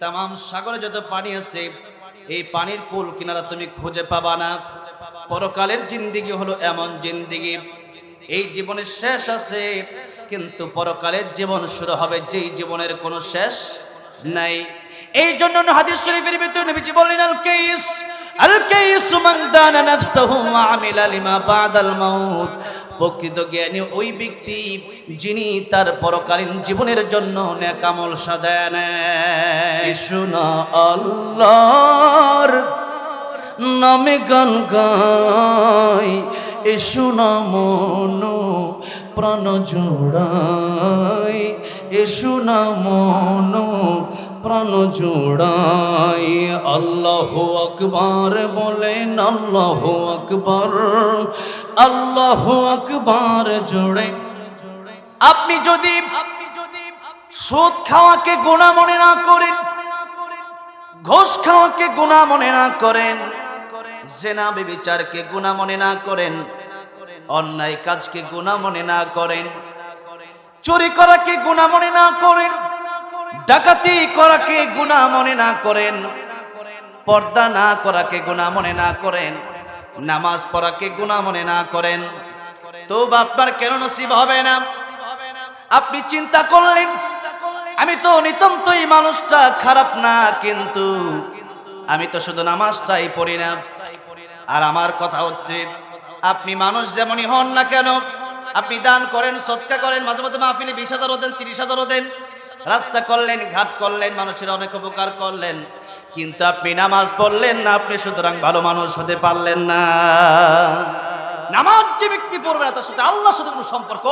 তাম সাগরে যত পানি আছে, এই পানির কুল কিনারা তুমি খুঁজে পাবা না। পরকালের জিন্দিগি হলো এমন জিন্দিগি। এই জীবনের শেষ আছে, কিন্তু পরকালের জীবন শুরু হবে যেই জীবনের কোনো শেষ নাই। এই জন্য হাদিস শরীফের ভিতরে নবীজি বললেন, আল কাইস আল কাইস মান দানা নাফসাহু ওয়া আমিলা লিমা বাদাল মাউত। প্রকৃত জ্ঞানী ওই ব্যক্তি যিনি তার পরকালীন জীবনের জন্য নেকামল সাজায় নেয়। শোনা নামে গান গাই। এসো না মনো প্রাণ জোড়াই। এসো না মনো প্রাণ জোড়াই। আল্লাহ আকবার বলেন, আল্লাহ আকবার। আল্লাহ আকবার জোড়ে আপনি যদি আপনি যদি সুদ খাওয়াকে গোনা মনে না করেন, ঘোষ খাওয়াকে গুণা মনে না করেন, জেনা বিবিচারকে গুণা মনে না করেন, অন্যায় কাজকে গুণা মনে না করেন, চুরি করাকে গুণা মনে না করেন, ডাকাতি করাকে গুণা মনে না করেন, পর্দা না করাকে গুণা মনে না করেন নামাজ পড়াকে গুণা মনে না করেন? তো আপনার কেন নসিব হবে না? আপনি চিন্তা করলেন, আমি তো নিতান্তই মানুষটা খারাপ না, কিন্তু আমি তো শুধু নামাজটাই পড়ি না। আর আমার কথা হচ্ছে, আপনি মানুষ যেমনই হন না কেন, আপনি দান করেন, সৎকা করেন, মাঝে মাঝে মাহফিলে বিশ হাজারও দেন, তিরিশ হাজারও দেন। রাস্তা করলেন, ঘাট করলেন, মানুষের অনেক উপকার করলেন। কিন্তু আপনি নামাজ পড়লেন না আপনি সুতরাং ভালো মানুষ হতে পারলেন না নামাজ যে ব্যক্তি পড়বে না তার সাথে আল্লাহর সাথে কোনো সম্পর্ক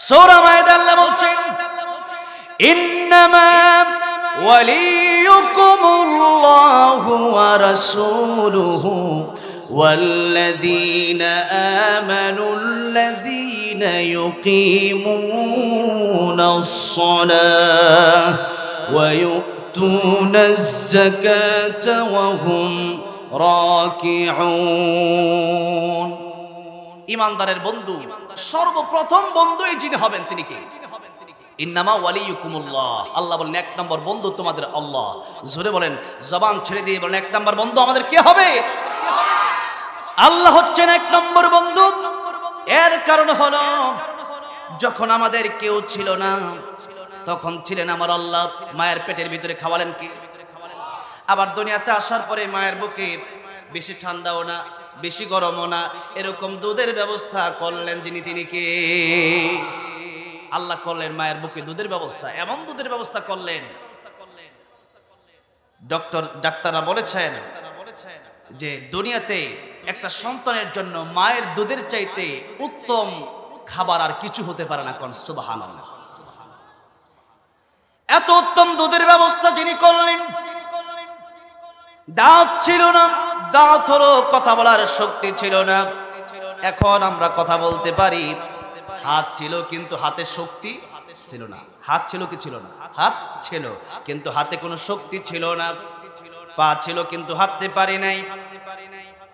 সৌরা মায়েদ আল্লাহ বলছেন ইন্নামা ওয়ালিয়ুকুমুল্লাহু ওয়া রাসূলুহু والذين آمنوا الذين يقيمون الصلاة ويؤتون الزكاة وهم راكعون ইমানদারের বন্ধু সর্বপ্রথম বন্ধু এই যিনি হবেন তিনি কে ইন্নামা ওয়ালিয়ুকুমুল্লাহ আল্লাহ বলেন এক নম্বর বন্ধু তোমাদের আল্লাহ জোরে বলেন জবান ছেড়ে দিয়ে বলেন এক নম্বর বন্ধু আমাদের কে হবে আল্লাহ হচ্ছেন এক নম্বর বন্ধু এর কারণ হলো যখন আমাদের কেউ ছিল না তখন ছিলেন আমার আল্লাহ। মায়ের পেটের ভিতরে খাওয়ালেন কি? আবার দুনিয়াতে আসার পরে মায়ের বুকে বেশি ঠান্ডাও না, বেশি গরমও না, এরকম দুধের ব্যবস্থা করলেন যিনি তিনি কে? আল্লাহ করলেন মায়ের বুকে দুধের ব্যবস্থা, এমন দুধের ব্যবস্থা করলেন। ডক্টর, ডাক্তাররা বলেছেন যে দুনিয়াতে একটা সন্তানের জন্য মায়ের দুধের চাইতে উত্তম খাবার আর কিছু হতে পারে না কোন সুবাহান এত উত্তম দুধের ব্যবস্থা যিনি করলেন, দাঁত ছিল না, দাঁত হলো কথা বলার শক্তি ছিল না। এখন আমরা কথা বলতে পারি, হাত ছিল কিন্তু হাতে শক্তি ছিল না। হাত ছিল কি ছিল না? হাত ছিল, কিন্তু হাতে কোনো শক্তি ছিল না। পা ছিল কিন্তু হাঁটতে পারি নাই।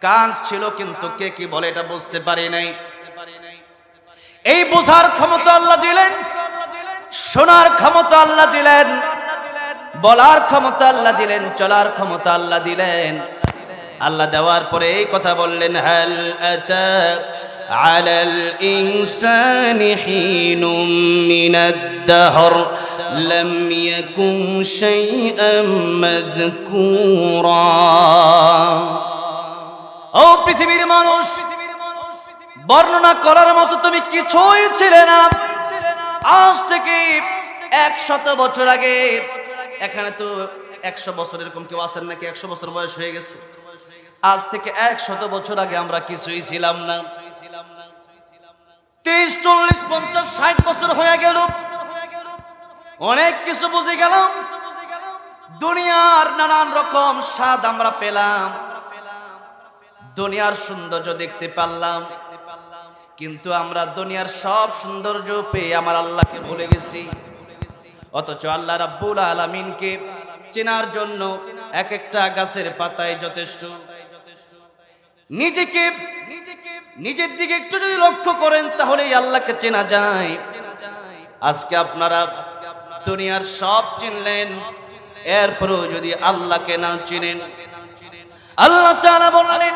কান ছিল কিন্তু কে কি বলে এটা বুঝতে পারি নাই। এই বোঝার ক্ষমতা আল্লাহ দিলেন। শোনার ক্ষমতা আল্লাহ দিলেন বলার ক্ষমতা আল্লাহ দিলেন চলার ক্ষমতা আল্লাহ দিলেন আল্লাহ দেওয়ার পরে এই কথা বললেন হাল আতা على الإنسان حين من الدهر لم يكن شيئا مذكورا ও পৃথিবীর মানুষ বর্ণনা করার মতো তুমি কিছুই ছিলে না আজ থেকে একশত বছর আগে, এখানে তো একশো বছর এরকম কেউ আছেন নাকি? একশো বছর বয়স হয়ে গেছে। আজ থেকে একশত বছর আগে আমরা কিছুই ছিলাম না। তিরিশ, চল্লিশ, পঞ্চাশ, ষাট বছর হয়ে গেল। অনেক কিছু বুঝে গেলাম। দুনিয়ার নানান রকম স্বাদ আমরা পেলাম। দুনিয়ার সৌন্দর্য দেখতে পারলাম। কিন্তু আমরা দুনিয়ার সব সৌন্দর্য পেয়ে আমার আল্লাহকে ভুলে গেছি। অথচ আল্লাহ রাব্বুল আলামিনকে চেনার জন্য এক একটা গাছের পাতায় যথেষ্ট। নিজেকে, নিজের দিকে একটু যদি লক্ষ্য করেন তাহলেই আল্লাহকে চেনা যায়। আজকে আপনারা দুনিয়ার সব চিনলেন, এরপরও যদি আল্লাহকে না চিনেন, আল্লাহ বললেন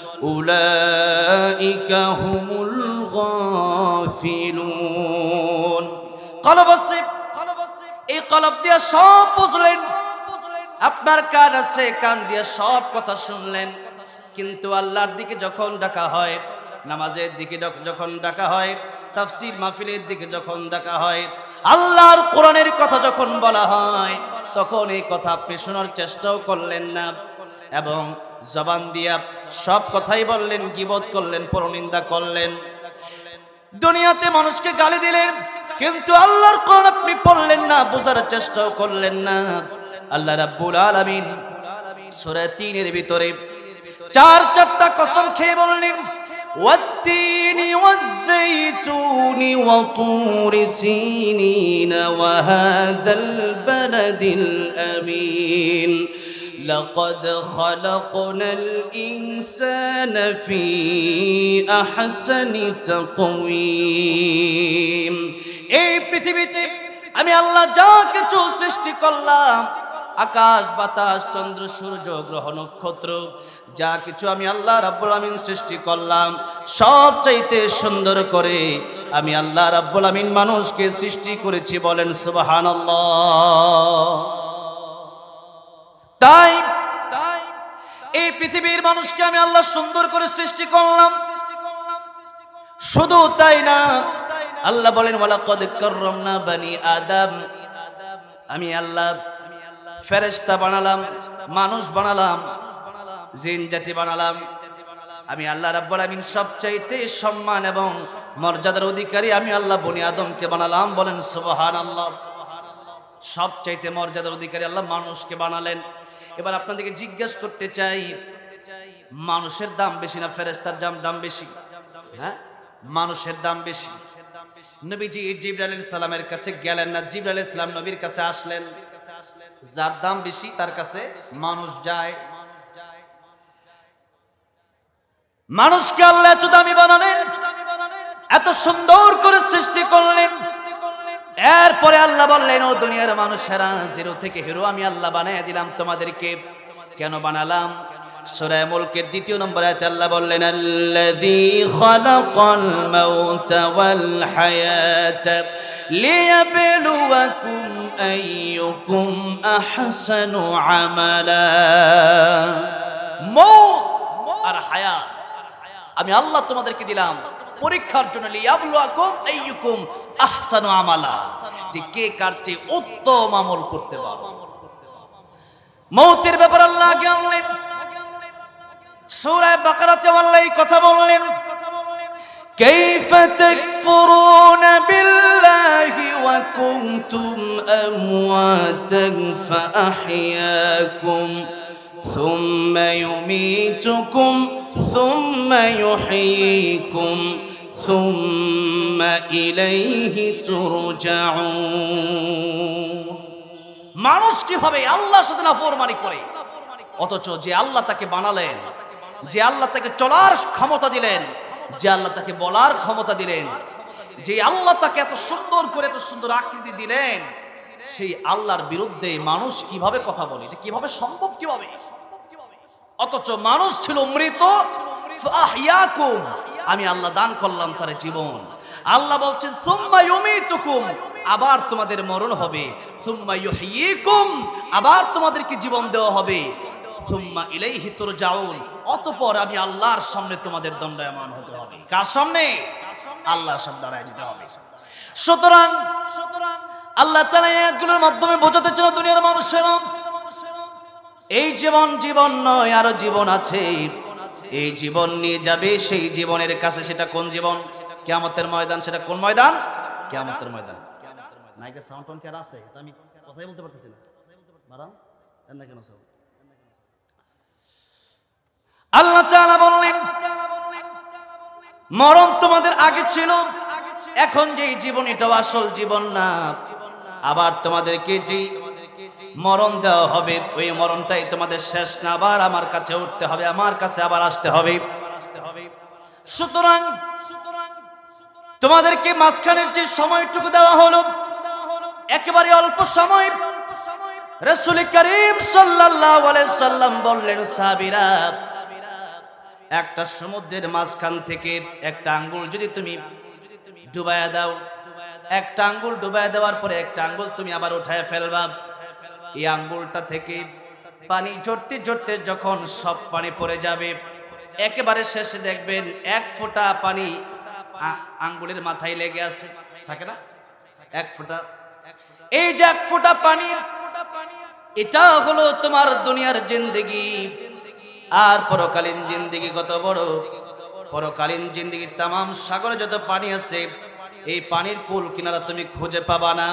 أولئك هم الغافلون قلب الصيب এই কলব দিয়ে সব বুঝলেন আপনার কান আছে কান দিয়ে সব কথা শুনলেন কিন্তু আল্লাহর দিকে যখন ডাকা হয় নামাজের দিকে যখ- যখন ডাকা হয় তাফসির মাহফিলের দিকে যখন ডাকা হয় আল্লাহর কোরআনের কথা যখন বলা হয় তখন এই কথা আপনি শোনার চেষ্টাও করলেন না এবং জবান দিয়া সব কথাই বললেন গিবত করলেন পরনিন্দা করলেন দুনিয়াতে মানুষকে গালি দিলেন কিন্তু আল্লাহর কোরআন আপনি পড়লেন না বোঝার চেষ্টাও করলেন না আল্লাহ রাব্বুল আলামিন সূরা 3 এর ভিতরে চার চারটা কসম খেয়ে বললেন والتين والزيتون وطور سينين وهذا البلد الأمين لقد خلقنا الإنسان في أحسن تقويم এই পৃথিবীতে আমি আল্লাহ যা কিছু সৃষ্টি করলাম আকাশ বাতাস চন্দ্র সূর্য গ্রহ নক্ষত্র যা কিছু আমি আল্লাহ রাব্বুল আমিন সৃষ্টি করলাম সব চাইতে সুন্দর করে আমি আল্লাহ রাব্বুল আমিন মানুষকে সৃষ্টি করেছি বলেন সুবহানাল্লাহ তাই তাই এই পৃথিবীর মানুষকে আমি আল্লাহ সুন্দর করে সৃষ্টি করলাম। শুধু তাই না, আল্লাহ বলেন ওয়ালা কদ কাররামনা বানি আদম। আমি আল্লাহ ফেরেশতা বানালাম, মানুষ বানালাম, জিন জাতি বানালাম। আমি আল্লাহ রাব্বুল আমিন সবচাইতে সম্মান এবং মর্যাদার অধিকারী আমি আল্লাহ বনি আদমকে বানালাম। বলেন, সুবহানাল্লাহ। সবচাইতে মর্যাদার অধিকারী আল্লাহ মানুষকে বানালেন। এবার আপনাদেরকে জিজ্ঞেস করতে চাই, মানুষের দাম বেশি না ফেরেস্তার দাম দাম বেশি? হ্যাঁ? মানুষের দাম বেশি। নবীজি আলাইহিস সালামের কাছে গেলেন না, জিব্রাইল আলাইহিস সালাম নবীর কাছে আসলেন। যার দাম বেশি, তার কাছে মানুষ যায়। মানুষকে আল্লাহ এত দামি বানালেন, এত সুন্দর করে সৃষ্টি করলেন। এরপরে আল্লাহ বললেন, ও দুনিয়ার মানুষেরা, জিরো থেকে হিরো আমি আল্লাহ বানিয়ে দিলাম তোমাদেরকে। কেন বানালাম? সূরা মুলকের দ্বিতীয় নম্বর আয়াতে আল্লাহ বললেন, আল্লাযী খালাকাল মাউতা ওয়াল হায়াতা লিয়াবলুয়াকুম আইয়ুকুম আহসানু আমালা। মৌত আর হায়াত, আমি আল্লাহ তোমাদেরকে দিলাম। পরীক্ষার জন্য লিয়াবলুয়াকুম আইয়ুকুম আহসানু আমালা যে কে কার চেয়ে উত্তম আমল করতে পারো মৌতের ব্যাপার আল্লাহ আগে আনলেন সূরা বাকারাতে আল্লাহ এই কথা বললেন كيف تكفرون بالله وكنتم أمواتا فأحياكم ثم يميتكم ثم يحييكم ثم إليه ترجعون মানুষ কিভাবে আল্লাহর সাথে নাফরমানি করে অথচ যে আল্লাহ তাকে বানালেন যে আল্লাহ তাকে চলার ক্ষমতা দিলেন যে আল্লাহ তাকে বলার ক্ষমতা দিলেন যে আল্লাহ তাকে এত সুন্দর করে এত সুন্দর আকৃতি দিলেন সেই আল্লাহর বিরুদ্ধে মানুষ কিভাবে কথা বলে এটা কিভাবে সম্ভব কিভাবে অথচ মানুষ ছিল মৃত ফাহইয়াকুম। আমি আল্লাহ দান করলাম তার জীবন। আল্লাহ বলছেন, সুম্মা ইউমিতুকুম আবার তোমাদের মরণ হবে। সুম্মা ইউহয়িকুম আবার তোমাদেরকে জীবন দেওয়া হবে। সুম্মা ইলাইহি তুরজাউন অতঃপর আমি আল্লাহর সামনে তোমাদের দণ্ডায়মান হতে হবে। কার সামনে? আল্লাহর সামনে দাঁড়ায় দিতে হবে। সুতরাং সুতরাং, আল্লাহ তাআলা এই আয়াতগুলোর মাধ্যমে বোঝাতে চান, দুনিয়ার মানুষেরা, এই জীবন জীবন নয়, আরও জীবন আছে। এই জীবন নিয়ে যাবে সেই জীবনের কাছে সেটা কোন জীবন? কেয়ামতের ময়দান সেটা কোন ময়দান? কেয়ামতের ময়দান। মাইকের সাউন্ড টন আমি কথাই আল্লাহ তাআলা বললেন মরণ তোমাদের আগে ছিল এখন যে জীবন এটাও আসল জীবন না। আবার তোমাদেরকে যেই মরণ দেওয়া হবে। ওই মরণটাই তোমাদের শেষ না, আবার আমার কাছে উঠতে হবে, আমার কাছে আবার আসতে হবে। সুতরাং তোমাদেরকে মাঝখানের যে সময়টুকু দেওয়া হলো, একেবারে অল্প সময় রসুল করিম সাল্লাম বললেন সাবিরা একটা সমুদ্রের মাঝখান থেকে একটা আঙ্গুল যদি তুমি ডুবায়া দাও, একটা আঙ্গুল ডুবায়া দেওয়ার পরে একটা আঙ্গুল তুমি আবার উঠায় ফেলবা। এই আঙ্গুলটা থেকে পানি ঝরতে ঝরতে যখন সব পানি পড়ে যাবে, একেবারে শেষে দেখবেন এক ফোঁটা পানি আঙ্গুলের মাথায় লেগে আছে। থাকে না? এক ফোঁটা। এই যে এক ফোঁটা পানি, এটা হলো তোমার দুনিয়ার জিন্দেগি। আর পরকালীন জিন্দেগি কত বড়? পরকালীন জিন্দেগি তামাম সাগরে যত পানি আছে, এই পানির কুল কিনারা তুমি খুঁজে পাবা না।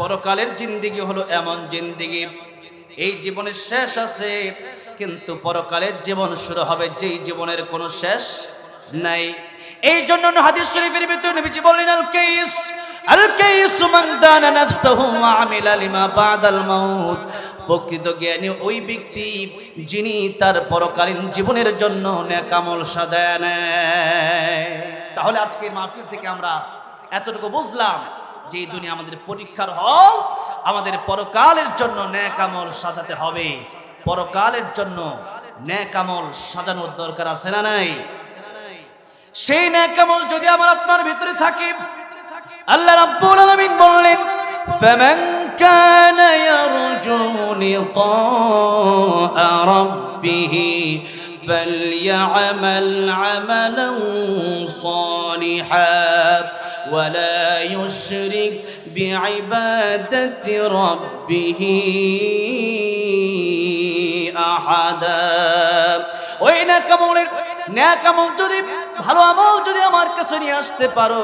পরকালের জিন্দেগি হলো এমন জিন্দেগি। এই জীবনের শেষ আছে, কিন্তু পরকালের জীবন শুরু হবে যেই জীবনের কোনো শেষ নাই। এই জন্য হাদিস শরীফের ভিতরে নবীজি বললেন, আল কাইস আল কাইস মান দানা নাফসাহু ওয়া আমিলা লিমা বাদাল মাউত। প্রকৃত জ্ঞানী ওই ব্যক্তি যিনি তার পরকালীন জীবনের জন্য নেকামল সাজায় নেয়। তাহলে আজকের মাহফিল থেকে আমরা এতটুকু বুঝলাম যে এই দুনিয়া আমাদের পরীক্ষার হল আমাদের পরকালের জন্য ন্যাকামল সাজাতে হবে পরকালের জন্য ন্যাকামল সাজানোর দরকার আছে না নাই সেই ন্যাকামল যদি আমার আপনার ভিতরে থাকে আল্লাহ রাব্বুল আলামিন বললেন ফামান কানা ইয়ারজু লিqa'a রাব্বিহ فليعمل عملا صالحا ولا يشرك بعبادة ربه أحدا ওই ন্যাকামলের ন্যাকামল যদি ভালো আমল যদি আমার কাছে নিয়ে আসতে পারো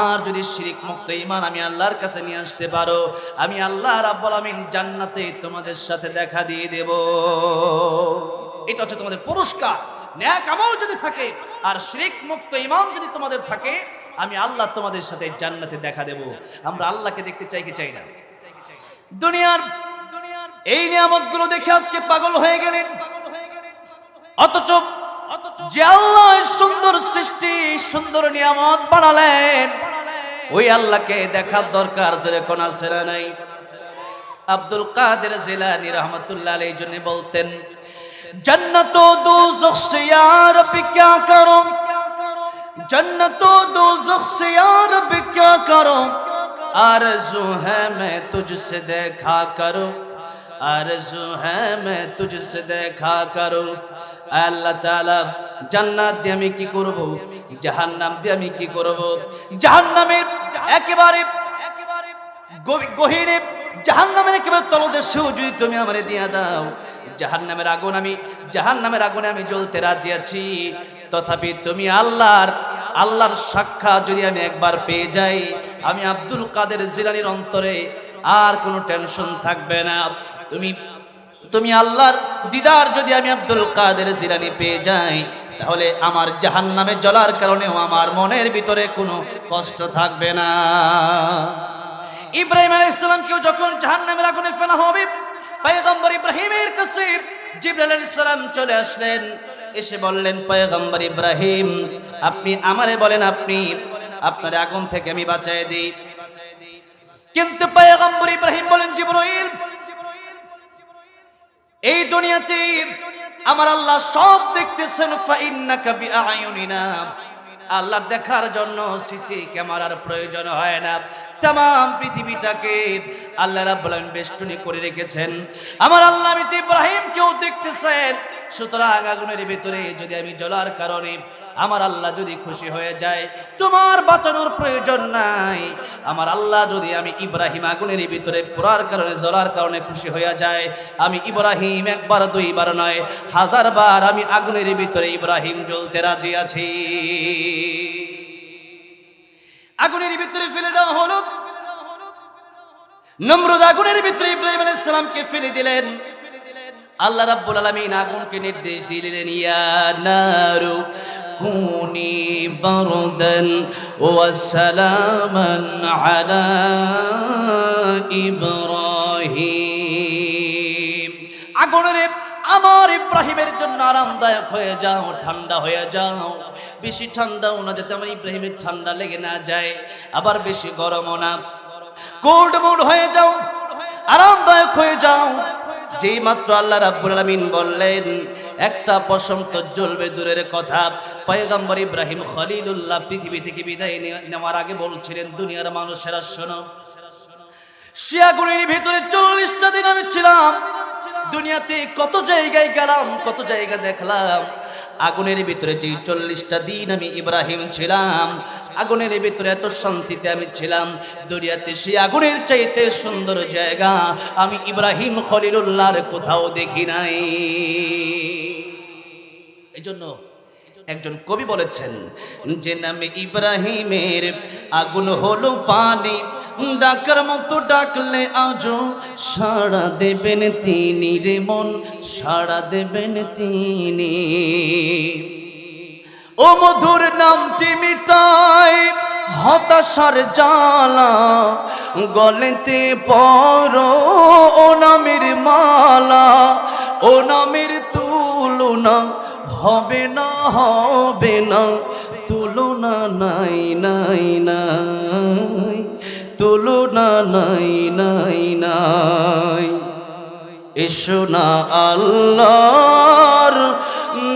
আর যদি শিরিক মুক্ত ইমান আমি আল্লাহর কাছে নিয়ে আসতে পারো আমি আল্লাহ রাব্বুল আমিন জান্নাতে তোমাদের সাথে দেখা দিয়ে দেব এটা হচ্ছে তোমাদের পুরস্কার ন্যাক আমল যদি থাকে আর শিরিক মুক্ত ইমান যদি তোমাদের থাকে আমি আল্লাহ তোমাদের সাথে জান্নাতে দেখা দেব। আমরা আল্লাহকে দেখতে চাই কি চাই না? দুনিয়ার দুনিয়ার এই নিয়ামতগুলো দেখে আজকে পাগল হয়ে গেলেন। অথচ যে আল্লাহ সুন্দর সৃষ্টি, সুন্দর নিয়ামত বানালেন, ওই আল্লাহকে দেখার দরকার জোরে কোনা সেরা নাই। আব্দুল কাদের জেলানি রহমতুল্লাহ এই জন্য বলতেন, জান্নাত দু জোসিয়া ফিকা করম जन्नत दोज़ख से यार भी क्या करो आरज़ू है मैं तुझसे देखा करूं आरज़ू है मैं तुझसे দেখা করো আল্লাহ তাআলা জান্নাত দিয়ে আমি কি করব জাহান্নাম দিয়ে আমি কি করব জাহান্নামের একেবারে একেবারে গভী- গহীরে জাহান্নামের একেবারে তলদেশেও যদি তুমি আমারে দিয়া দাও জাহান্নামের আগুন আমি জাহান্নামের আগুনে আমি জ্বলতে রাজি আছি তথাপি তুমি আল্লাহর আল্লাহর সাক্ষাৎ যদি আমি একবার পেয়ে যাই, আমি আব্দুল কাদের জিলানির অন্তরে আর কোনো টেনশন থাকবে না। তুমি তুমি আল্লাহর দিদার যদি আমি আব্দুল কাদের জিলানি পেয়ে যাই, তাহলে আমার জাহান্নামে জ্বলার কারণেও আমার মনের ভিতরে কোনো কষ্ট থাকবে না। ইব্রাহিম আলাইহিসসালামকেও যখন জাহান্নামের আগুনে ফেলা হবে, পয়গম্বর ইব্রাহিমের কাছে জিবরাইল আলাইহিস সালাম চলে আসলেন। এসে বললেন, পয়গম্বর ইব্রাহিম, আপনি আমারে বলেন আপনি, আপনার আগুন থেকে আমি বাঁচাই দিই। কিন্তু পয়গম্বর ইব্রাহিম বলেন, জিবরাইল, এই দুনিয়াতে আমার আল্লাহ সব দেখতেছেন, ফাইন্নাকা বিআয়ুনিনা আল্লাহ দেখার জন্য সিসি ক্যামেরার প্রয়োজন হয় না। তাম পৃথিবীটাকে আল্লাহ রাব্বুল আলামিন বেষ্টনী করে রেখেছেন। আমার আল্লাহ আমি তো ইব্রাহিমকেও দেখতেছেন। সুতরাং আগুনের ভিতরে যদি আমি জ্বলার কারণে আমার আল্লাহ যদি খুশি হয়ে যায়, তোমার বাঁচানোর প্রয়োজন নাই। আমার আল্লাহ যদি আমি ইব্রাহিম আগুনের ভিতরে পোড়ার কারণে, জ্বলার কারণে খুশি হয়ে যায়, আমি ইব্রাহিম একবার, দুইবার নয় হাজার বার আমি আগুনের ভিতরে ইব্রাহিম জ্বলতে রাজি আছি। আগুনের ভিতরে ফেলে দেওয়া হলো। নমরুদ আগুনের ভিতরে ইব্রাহিম আলাইহিস সালামকে ফেলে দিলেন। আল্লাহ রাব্বুল আলামিন আগুনকে নির্দেশ দিলেন, ইয়া নারু কুনি বারদান ওয়া সালামান আলা ইব্রাহিম। আগুনের আমার ইব্রাহিমের জন্য আরামদায়ক হয়ে যাও, ঠান্ডা হয়ে যাও। বেশি ঠান্ডাও না যাতে আমার ইব্রাহিমের ঠান্ডা লেগে না যায়, আবার বেশি গরমও না। কোল্ড মুড হয়ে যাও, আরামদায়ক হয়ে যাও। যেই মাত্র আল্লাহ রাব্বুল আলামিন বললেন, একটা পশম তো জ্বলবে দূরের কথা। পয়গম্বর ইব্রাহিম খলিলুল্লাহ পৃথিবী থেকে বিদায় নেওয়ার আগে বলছিলেন, দুনিয়ার মানুষেরা শোনো, শিয়াগুড়ির ভিতরে চল্লিশটা দিন আমি ছিলাম। দুনিয়াতে কত জায়গায় গেলাম, কত জায়গা দেখলাম। আগুনের ভিতরে যে চল্লিশটা দিন আমি ইব্রাহিম ছিলাম, আগুনের ভিতরে এত শান্তিতে আমি ছিলাম। দুনিয়াতে সে আগুনের চাইতে সুন্দর জায়গা আমি ইব্রাহিম খলিলুল্লাহর কোথাও দেখি নাই। এই জন্য একজন কবি বলেছেন, যে নামে ইব্রাহিমের আগুন হলো পানি ডাকার মতো ডাকলে আজও সাড়া দেবেন তিনি রে মন, সাড়া দেবেন তিনি। ও মধুর নামটি মিটাই হতাশার জালা গলেতে পর ও নামের মালা, ও নামের তুলনা হবে না হবে না, তুলনা নাই নাই নাই। তুলনা নাই নাই নাই। এসো না আল্লাহর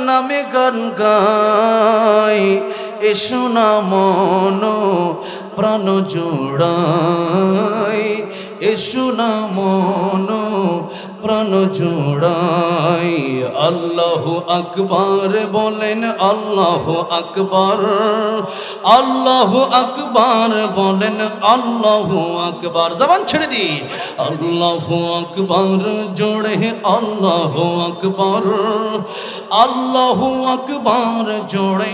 নামে গান গাই। এসো না মন প্রাণ জোড়াই। এসো না মন প্রাণ জোড়াই। আল্লাহ আকবার বলেন, আল্লাহ আকবার। আল্লাহ আকবার বলেন, আল্লাহ আকবার। জবান ছেড়ে দি। আল্লাহ আকবার জোড়ে, আল্লাহ আকবার। আল্লাহ আকবার জোড়ে।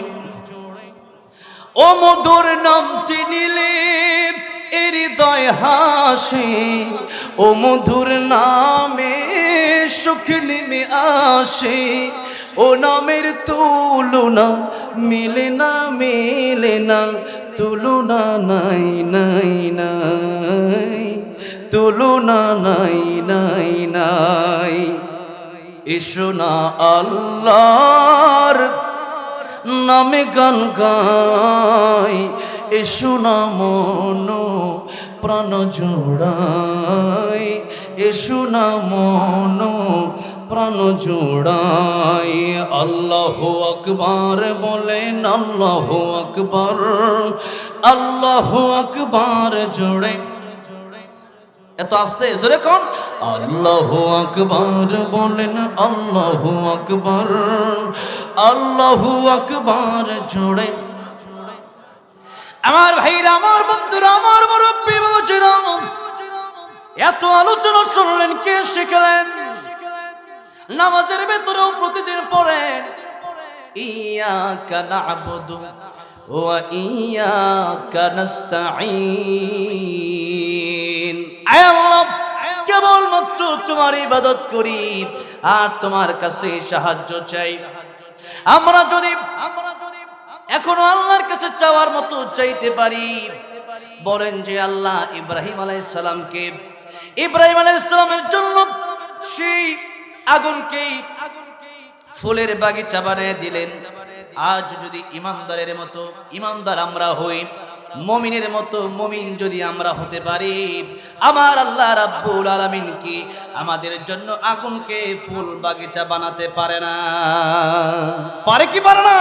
ও মধুর নামটি নিলে হৃদয় হাসে ও মধুর নামে সুখ নেমে আসে। ও নামের তুলনা মিলে না মিলে না, তুলনা নাই নাই নাই, তুলনা নাই নাই নাই। এসো না আল্লাহর নামে গান গাই। এসো না মন, প্রাণ জোড়াই। এসো না মন, প্রাণ জোড়াই। আল্লাহ আকবার বলেন, আল্লাহ আকবার। আল্লাহ আকবার জোড়ে। এত আস্তে, জোরে কোন? আল্লাহ আকবার বলেন, আল্লাহ আকবার। আল্লাহ আকবার জোড়ে। আমার ভাইরা, আমার বন্ধুরা, আমার মুরব্বী বাবুজিরা এত আলোচনা শুনলেন, কে শিখলেন? নামাজের ভেতরেও প্রতিদিন পড়েন, ইয়াকা না'বুদু ওয়া ইয়াকা নাস্তাঈন। আয় আল্লাহ, কেবলমাত্র তোমার ইবাদত করি, আর তোমার কাছে সাহায্য চাই। আমরা যদি আমরা এখনও আল্লাহর কাছে চাওয়ার মতো চাইতে পারি। বলেন যে আল্লাহ ইব্রাহিম আলাইসালামকে ইব্রাহিম আলাইসালামের জন্য সেই আগুনকেই ফুলের বাগিচা বানিয়ে দিলেন। আজ যদি ইমানদারের মতো, ইমানদার আমরা হই, মমিনের মতো মমিন যদি আমরা হতে পারি, আমার আল্লাহ রাব্বুল আলামিন কি আমাদের জন্য আগুনকে ফুল বাগিচা বানাতে পারে না? পারে কি পারে না?